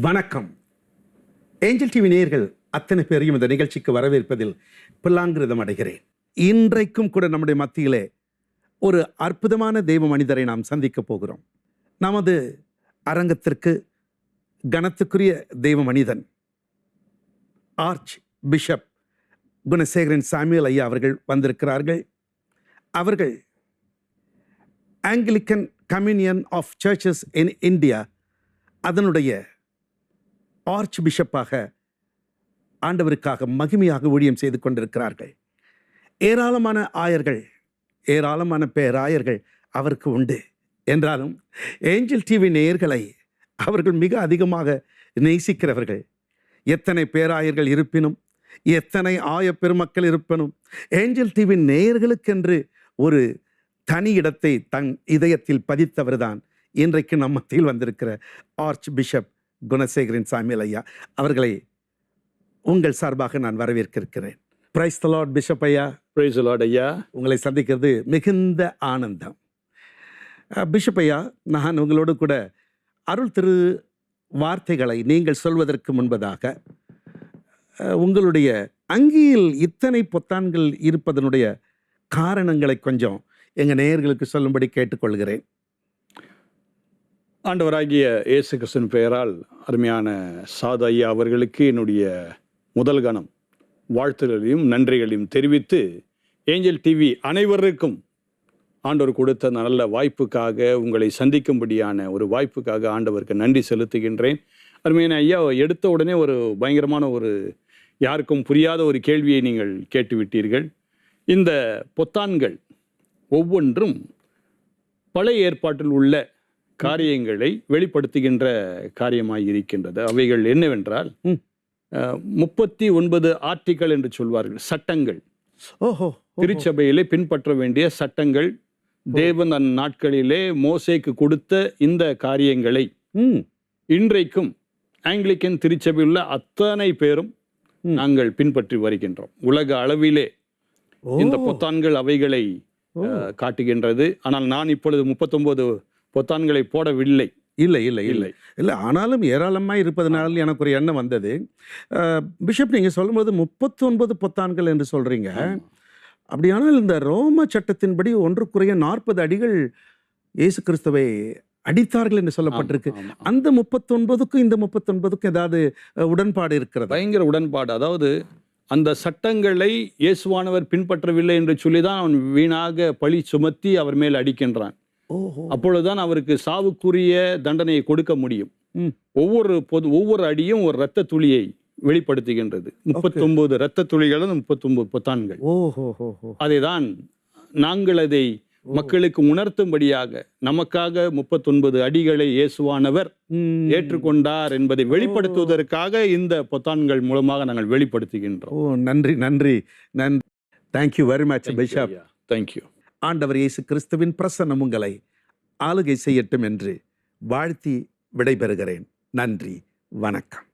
வணக்கம். Angel TV நேயர்கள் அத்தனை பேரையும் இந்த நிகழ்ச்சிக்கு வரவேற்பதில் பில்லாங்கிருதம் அடைகிறேன். இன்றைக்கும் கூட நம்முடைய மத்தியிலே ஒரு அற்புதமான தெய்வ மனிதரை நாம் சந்திக்க போகிறோம். நமது அரங்கத்திற்கு கனத்துக்குரிய தெய்வ மனிதன் ஆர்ச் பிஷப் குணசேகரன் சாமியல் ஐயா அவர்கள் வந்திருக்கிறார்கள். அவர்கள் Anglican communion of churches in India அதனுடைய ஆர்ச் பிஷப்பாக ஆண்டவருக்காக மகிமையாக ஊழியம் செய்து கொண்டிருக்கிறார்கள். ஏராளமான ஆயர்கள் ஏராளமான பேராயர்கள் அவருக்கு உண்டு. என்றாலும் ஏஞ்சல் டிவி நேயர்களை அவர்கள் மிக அதிகமாக நேசிக்கிறவர்கள். எத்தனை பேராயர்கள் இருப்பினும் எத்தனை ஆய பெருமக்கள் இருப்பினும் ஏஞ்சல் டிவி நேயர்களுக்கென்று ஒரு தனி இடத்தை தன் இதயத்தில் பதித்தவர்தான் இன்றைக்கு நம் மத்தியில் வந்திருக்கிற ஆர்ச் பிஷப் குணசேகரன் சாமியல் ஐயா அவர்களை உங்கள் சார்பாக நான் வரவேற்கிறேன் பிரைஸ் லார்ட் பிஷப் ஐயா. பிரைஸ் லார்ட் ஐயா. உங்களை சந்திக்கிறது மிகுந்த ஆனந்தம். பிஷப் ஐயா நான் உங்களோடு கூட அருள் திரு வார்த்தைகளை நீங்கள் சொல்வதற்கு முன்பதாக உங்களுடைய அங்கியில் இத்தனை பொத்தான்கள் இருப்பதனுடைய காரணங்களை கொஞ்சம் எங்கள் நேயர்களுக்கு சொல்லும்படி கேட்டுக்கொள்கிறேன். ஆண்டவராகிய இயேசு கிருஷ்ணன் பெயரால் அருமையான சாத ஐயா அவர்களுக்கு என்னுடைய முதல் கணம். வாழ்த்துகளையும் நன்றிகளையும் தெரிவித்து ஏஞ்சல் டிவி அனைவருக்கும் ஆண்டவர் கொடுத்த நல்ல வாய்ப்புக்காக உங்களை சந்திக்கும்படியான ஒரு வாய்ப்புக்காக ஆண்டவருக்கு நன்றி செலுத்துகின்றேன். அருமையான ஐயா எடுத்த உடனே ஒரு பயங்கரமான ஒரு யாருக்கும் புரியாத ஒரு கேள்வியை நீங்கள் கேட்டுவிட்டீர்கள். இந்த பொத்தான்கள் ஒவ்வொன்றும் பழைய ஏற்பாட்டில் உள்ள காரியங்களை வெளிப்படுத்துகின்ற காரியமாய் இருக்கின்றது அவைகள் என்னவென்றால் முப்பத்தி ஒன்பது ஆர்டிகள் என்று சொல்வார்கள் சட்டங்கள். ஓஹோ திருச்சபையிலே பின்பற்ற வேண்டிய சட்டங்கள் தேவன் அந்நாட்களிலே மோசேக்கு கொடுத்த இந்த காரியங்களை இன்றைக்கும் ஆங்கிலிக்கன் திருச்சபையில் உள்ள அத்தனை பேரும். நாங்கள் பின்பற்றி வருகின்றோம். உலக அளவிலே இந்த பொத்தான்கள் அவைகளை காட்டுகின்றது. ஆனால் நான் இப்பொழுது முப்பத்தொன்பது பொத்தான்களை போடவில்லை. இல்லை இல்லை இல்லை. இல்லை. ஆனாலும் ஏராளமாக இருப்பதனால எனக்கு ஒரு எண்ணம் வந்தது. பிஷப் நீங்கள் சொல்லும்போது முப்பத்தொன்பது பொத்தான்கள் என்று சொல்கிறீங்க அப்படியானால் இந்த ரோம சட்டத்தின்படி ஒன்று குறைய நாற்பது அடிகள் இயேசு கிறிஸ்துவை அடித்தார்கள் என்று சொல்லப்பட்டிருக்கு. அந்த முப்பத்தொன்பதுக்கும் இந்த முப்பத்தொன்பதுக்கும் ஏதாவது உடன்பாடு இருக்கிறதா? பயங்கர உடன்பாடு. அதாவது அந்த சட்டங்களை இயேசுவானவர் பின்பற்றவில்லை என்று சொல்லிதான் அவன் வீணாக பழி சுமத்தி அவர் மேல் அடிக்கின்றான். அப்பொழுதுதான் அவருக்கு சாவுக்குரிய தண்டனையை கொடுக்க முடியும். ஒவ்வொரு பொது ஒவ்வொரு அடியும் ஒரு இரத்த துளியை வெளிப்படுத்துகின்றது. முப்பத்தொன்பது இரத்த துளிகளும் முப்பத்தொன்பது பொத்தான்கள். அதை தான் நாங்கள் அதை மக்களுக்கு உணர்த்தும்படியாக நமக்காக முப்பத்தொன்பது அடிகளை இயேசுவானவர். ஏற்றுக்கொண்டார் என்பதை வெளிப்படுத்துவதற்காக இந்த பொத்தான்கள் மூலமாக நாங்கள் வெளிப்படுத்துகின்றோம். ஓ நன்றி நன்றி நன்றி. Thank you very much bishop thank you ஆண்டவர் இயேசு கிறிஸ்துவின் பிரசன்னம் உங்களை ஆளுகை செய்யட்டும் என்று வாழ்த்தி விடைபெறுகிறேன். நன்றி. வணக்கம்.